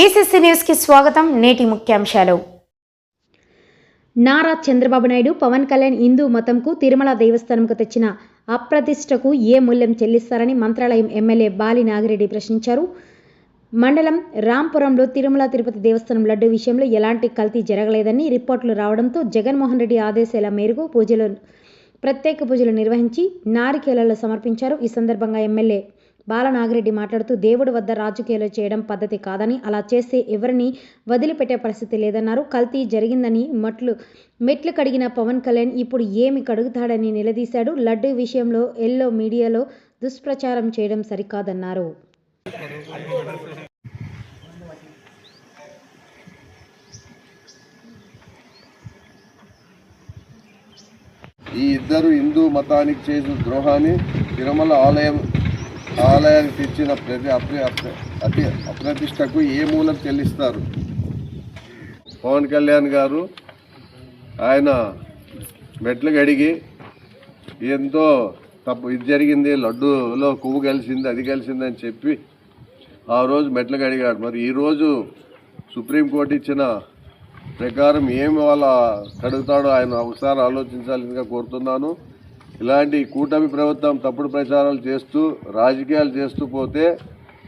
BCC న్యూస్కి స్వాగతం నేటి ముఖ్యాంశాలు. నారా చంద్రబాబు నాయుడు పవన్ కళ్యాణ్ హిందూ మతంకు తిరుమల దేవస్థానంకు తెచ్చిన అప్రతిష్టకు ఏ మూల్యం చెల్లిస్తారని మంత్రాలయం ఎమ్మెల్యే బాలి నాగిరెడ్డి ప్రశ్నించారు. మండలం రాంపురంలో తిరుమల తిరుపతి దేవస్థానం లడ్డు విషయంలో ఎలాంటి కల్తీ జరగలేదని రిపోర్టులు రావడంతో జగన్మోహన్ రెడ్డి ఆదేశాల మేరకు పూజలు ప్రత్యేక పూజలు నిర్వహించి నారికేలలో సమర్పించారు. ఈ సందర్భంగా ఎమ్మెల్యే బాలనాగిరెడ్డి మాట్లాడుతూ దేవుడి వద్ద రాజకీయాలు చేయడం పద్ధతి కాదని అలా చేస్తే ఎవరిని వదిలిపెట్టే పరిస్థితి లేదన్నారు. కల్తీ జరిగిందని మట్లు మెట్లు కడిగిన పవన్ కళ్యాణ్ ఇప్పుడు ఏమి కడుగుతాడని నిలదీశాడు. లడ్డూ విషయంలో ఎల్లో మీడియాలో దుష్ప్రచారం చేయడం సరికాదన్నారు. ఈ ఇద్దరు హిందూ మతానికి చేసిన ద్రోహాన్ని తిరుమల ఆలయం ఆలయానికి తెచ్చిన ప్రతి అప్ర అతి అప్రతిష్టకు ఏ మూలం చెల్లిస్తారు? పవన్ కళ్యాణ్ గారు ఆయన మెట్లు గడిగి ఎంతో తప్పు ఇది జరిగింది లడ్డూలో కొవ్వు కలిసింది అది కలిసింది అని చెప్పి ఆ రోజు మెట్లు గడిగాడు మరి ఈరోజు సుప్రీంకోర్టు ఇచ్చిన ప్రకారం ఏమి వాళ్ళ కడుగుతాడో ఆయన ఒకసారి ఆలోచించాల్సిందిగా కోరుతున్నాను. ఇలాంటి కూటమి ప్రభుత్వం తప్పుడు ప్రచారాలు చేస్తూ రాజకీయాలు చేస్తూ పోతే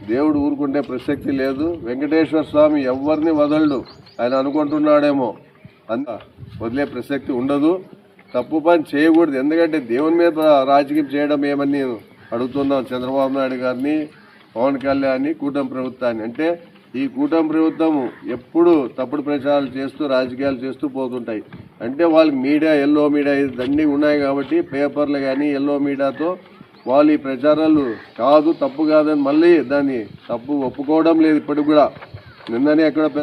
దేవుడు ఊరుకుంటే ప్రసక్తి లేదు. వెంకటేశ్వర స్వామి ఎవరిని వదలడు. ఆయన అనుకుంటున్నాడేమో. అంత వదిలే ప్రసక్తి ఉండదు. తప్పు పని చేయకూడదు. ఎందుకంటే దేవుని మీద రాజకీయం చేయడం ఏమని నేను అడుగుతున్నాను చంద్రబాబు నాయుడు గారిని పవన్ కళ్యాణ్ని కూటమి ప్రభుత్వాన్ని. అంటే ఈ కూటమి ప్రభుత్వం ఎప్పుడు తప్పుడు ప్రచారాలు చేస్తూ రాజకీయాలు చేస్తూ పోతుంటాయి. అంటే వాళ్ళకి మీడియా ఎల్లో మీడియా ఇవన్నీ ఉన్నాయి కాబట్టి పేపర్లు కానీ ఎల్లో మీడియాతో వాళ్ళు ఈ ప్రచారాలు కాదు తప్పు కాదని మళ్ళీ దాన్ని తప్పు ఒప్పుకోవడం లేదు ఇప్పటికి కూడా. నిన్ననే ఎక్కడ పెద్ద